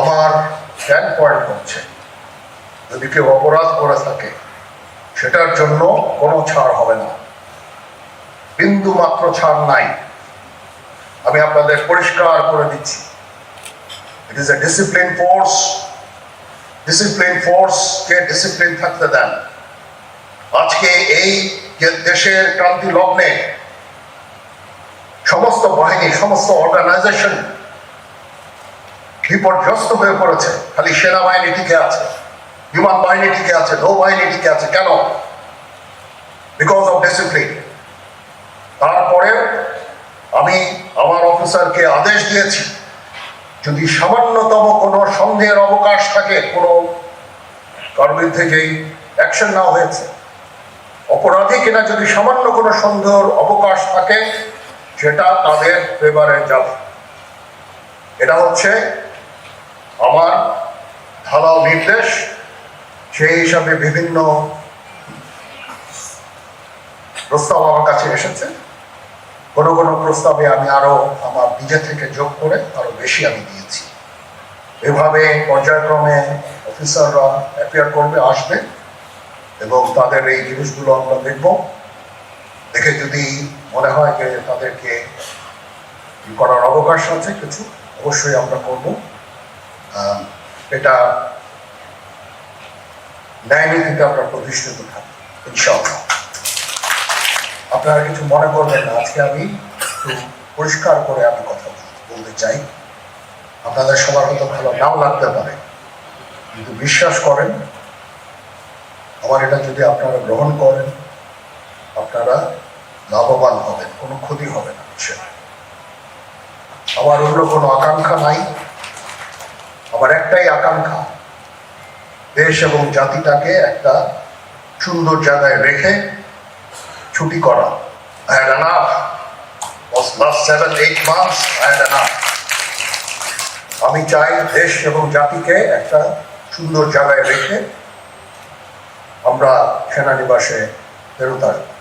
আমার stand point হচ্ছে, যদি কেউ অপরাধ করে থাকে, সেটার জন্য কোনো ছাড় হবে না। বিন্দু মাত্র ছাড় নাই। আমি আপনাদের পরিষ্কার করে দিচ্ছি। It is a discipline force discipline ফোর্সকে discipline থাকতে দেন। আজকে এই যে দেশের ক্রান্তি লগ্নে সমস্ত বাহিনী, সমস্ত অর্গানাইজেশন বিপর্যস্ত হয়ে পড়েছে। খালি সেনাবাহিনী টিকে আছে, বিমান বাহিনী টিকে আছে, নৌবাহিনী টিকে আছে। কেন? বিকজ অফ ডিসিপ্লিন তারপরে আমি আমার অফিসারকে আদেশ দিয়েছি, যদি সামান্যতম কোনো সন্দেহের অবকাশ থাকে, কোনো কার বিরুদ্ধে যেই অ্যাকশন নেওয়া হয়েছে, অপরাধী কিনা যদি সামান্য কোনো সন্দেহের অবকাশ থাকে, সেটা তাদের ফেভারে যাবে। এটা হচ্ছে আমার ঢালাও নির্দেশ, সেই হিসাবে বিভিন্ন প্রস্তাব আমার কাছে এসেছে। কোনো কোনো প্রস্তাবে আমি আরও আমার নিজে থেকে যোগ করে আরও বেশি আমি দিয়েছি। এভাবে পর্যায়ক্রমে অফিসাররা অ্যাপিয়ার করবে, আসবে এবং তাদের এই জিনিসগুলো আমরা দেখব। দেখে যদি মনে হয় যে তাদেরকে করার অবকাশ আছে কিছু, অবশ্যই আমরা করব। এটা ন্যায় নীতিতে আমরা প্রতিষ্ঠিত ইনশাআল্লাহ। আপনারা কিছু মনে করবেন না, আজকে আমি একটু পরিষ্কার করে আমি কথা বল- বলতে চাই। আপনাদের সবার হয়তো ভালো নাও লাগতে পারে, কিন্তু বিশ্বাস করেন, আমার এটা যদি আপনারা গ্রহণ করেন, আপনারা লাভবান হবেন, কোনো ক্ষতি হবে না আমার অন্য কোনো আকাঙ্ক্ষা নাই। আমার একটাই আকাঙ্ক্ষা। দেশ এবং জাতিটাকে একটা সুন্দর জায়গায় রেখে ছুটি করা. আমি চাই দেশ এবং জাতিকে একটা সুন্দর জায়গায় রেখে আমরা সেনানিবাসে ফেরত আসব।